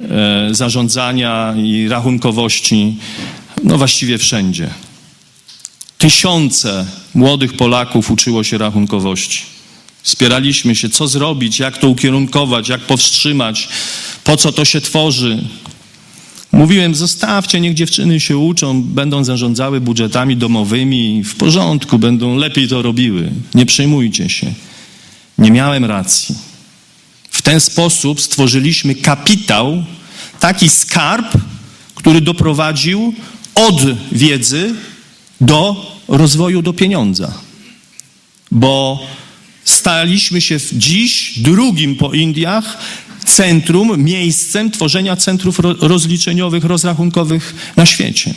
e, zarządzania i rachunkowości, no właściwie wszędzie. Tysiące młodych Polaków uczyło się rachunkowości. Spieraliśmy się, co zrobić, jak to ukierunkować, jak powstrzymać, po co to się tworzy. Mówiłem, zostawcie, niech dziewczyny się uczą, będą zarządzały budżetami domowymi, w porządku, będą lepiej to robiły. Nie przejmujcie się. Nie miałem racji. W ten sposób stworzyliśmy kapitał, taki skarb, który doprowadził od wiedzy do rozwoju do pieniądza. Bo staliśmy się dziś drugim po Indiach centrum, miejscem tworzenia centrów ro- rozliczeniowych, rozrachunkowych na świecie.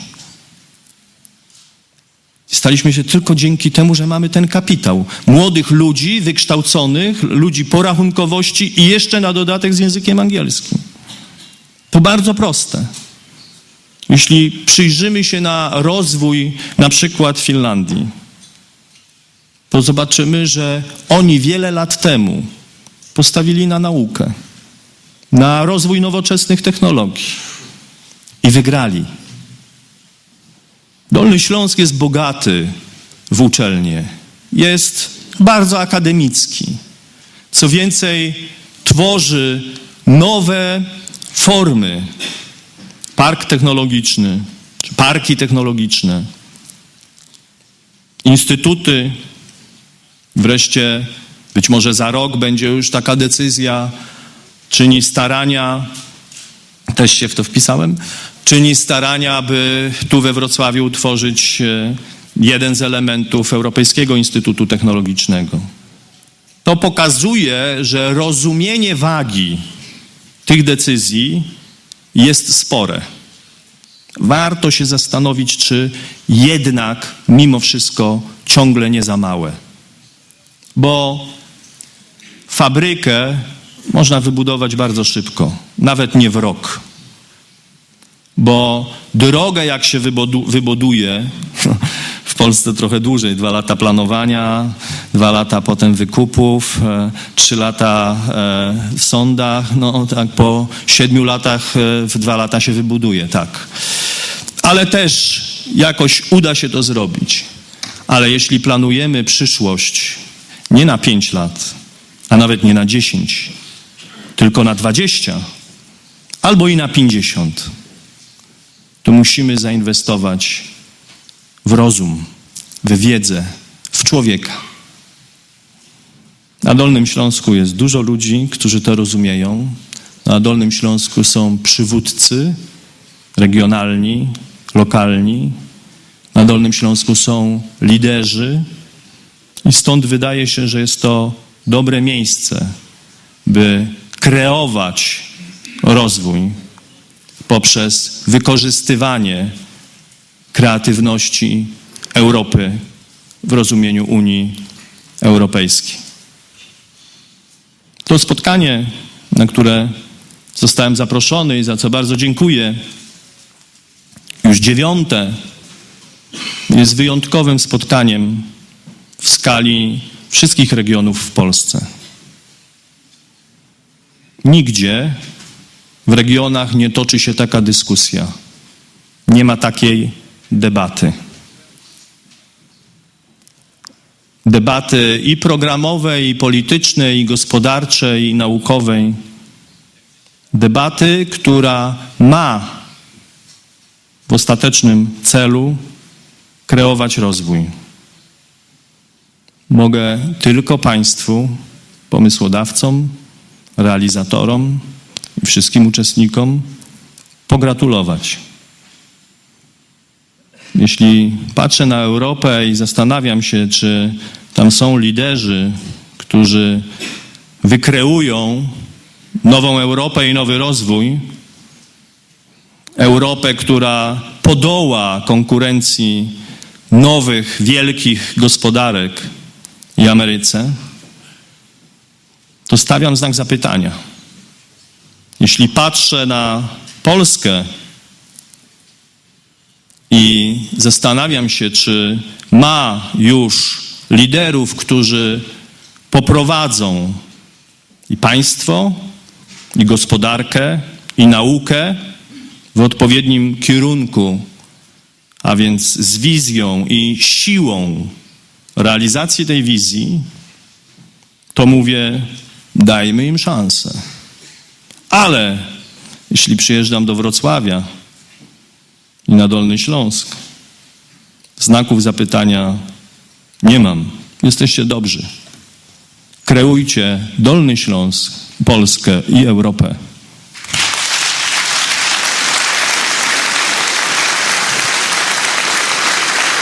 Staliśmy się tylko dzięki temu, że mamy ten kapitał. Młodych ludzi, wykształconych, ludzi po rachunkowości i jeszcze na dodatek z językiem angielskim. To bardzo proste. Jeśli przyjrzymy się na rozwój na przykład Finlandii, to zobaczymy, że oni wiele lat temu postawili na naukę, na rozwój nowoczesnych technologii i wygrali. Dolny Śląsk jest bogaty w uczelnie, jest bardzo akademicki. Co więcej, tworzy nowe formy. Park technologiczny, czy parki technologiczne, instytuty. Wreszcie, być może za rok będzie już taka decyzja, czyni starania, też się w to wpisałem, czyni starania, aby tu we Wrocławiu utworzyć e, jeden z elementów Europejskiego Instytutu Technologicznego. To pokazuje, że rozumienie wagi tych decyzji jest spore. Warto się zastanowić, czy jednak mimo wszystko ciągle nie za małe. Bo fabrykę można wybudować bardzo szybko, nawet nie w rok. Bo drogę, jak się wybudu- wybuduje, w Polsce trochę dłużej, dwa lata planowania, dwa lata potem wykupów, e, trzy lata e, w sądach, no tak po siedmiu latach e, w dwa lata się wybuduje, tak. Ale też jakoś uda się to zrobić. Ale jeśli planujemy przyszłość nie na pięć lat, a nawet nie na dziesięć, tylko na dwadzieścia, albo i na pięćdziesiąt, to musimy zainwestować w rozum, w wiedzę, w człowieka. Na Dolnym Śląsku jest dużo ludzi, którzy to rozumieją. Na Dolnym Śląsku są przywódcy regionalni, lokalni. Na Dolnym Śląsku są liderzy. I stąd wydaje się, że jest to dobre miejsce, by kreować rozwój poprzez wykorzystywanie kreatywności Europy w rozumieniu Unii Europejskiej. To spotkanie, na które zostałem zaproszony i za co bardzo dziękuję, już dziewiąte, jest wyjątkowym spotkaniem w skali wszystkich regionów w Polsce. Nigdzie w regionach nie toczy się taka dyskusja. Nie ma takiej debaty. Debaty i programowej, i politycznej, i gospodarczej, i naukowej. Debaty, która ma w ostatecznym celu kreować rozwój. Mogę tylko Państwu, pomysłodawcom, realizatorom wszystkim uczestnikom pogratulować. Jeśli patrzę na Europę i zastanawiam się, czy tam są liderzy, którzy wykreują nową Europę i nowy rozwój, Europę, która podoła konkurencji nowych, wielkich gospodarek i Ameryce, to stawiam znak zapytania. Jeśli patrzę na Polskę i zastanawiam się, czy ma już liderów, którzy poprowadzą i państwo, i gospodarkę, i naukę w odpowiednim kierunku, a więc z wizją i siłą realizacji tej wizji, to mówię, dajmy im szansę. Ale jeśli przyjeżdżam do Wrocławia i na Dolny Śląsk, znaków zapytania nie mam. Jesteście dobrzy. Kreujcie Dolny Śląsk, Polskę i Europę.